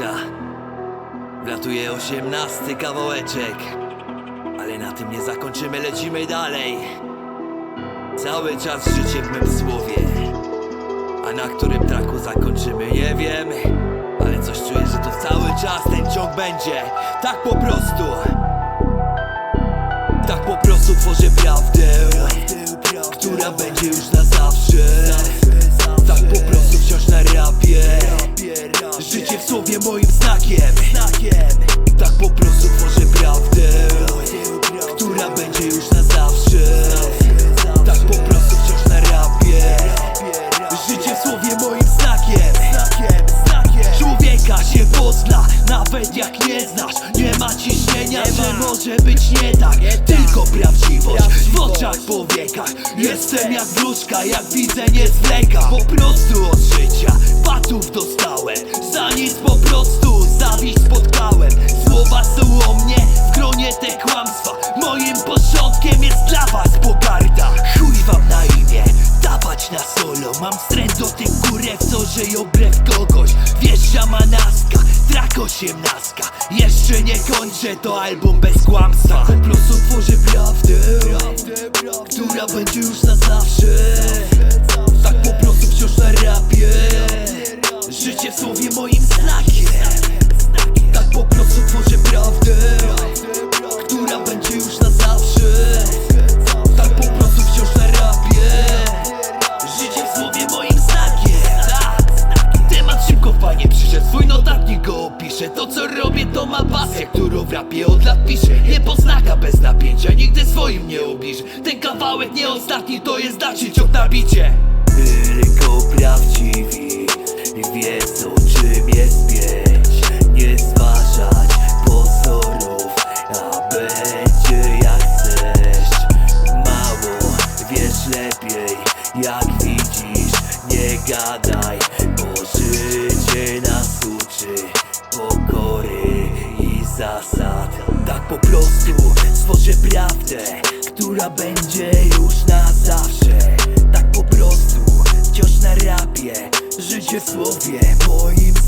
Ta. Wlatuje osiemnasty kawałeczek. Ale na tym nie zakończymy, lecimy dalej. Cały czas życie w mym słowie. A na którym traku zakończymy, nie wiem. Ale coś czuję, że to cały czas ten ciąg będzie. Tak po prostu. Tak po prostu tworzę prawdę, nie znasz Nie ma ciśnienia, że może być nie tak. Tylko prawdziwość w oczach, powiekach Jestem jak wróżka, jak widzę nie zwleka Po prostu od życia patów dostałem. Za nic po prostu zawiść spotkałem. Słowa są o mnie w gronie te kłamstwa. Moim początkiem jest dla was pogarda. Chuj wam na imię, dawać na solo. Mam wstręt do tych kurew, co żyją wbrew kogoś osiemnastka. Jeszcze nie kończę, to album bez kłamstwa. Po prostu tworzę prawdę Która będzie już na zawsze piszę Nie poznaka bez napięcia Nigdy swoim nie ubliży Ten kawałek nie ostatni To jest dalszy ciąg na bicie. Tylko prawdziwi Wiedzą czym jest pięć. Nie zważać pozorów A będzie jak chcesz Mało wiesz lepiej Jak widzisz nie gadaj prawdę Która będzie już na zawsze. Tak po prostu wciąż na rapie Życie w słowie moim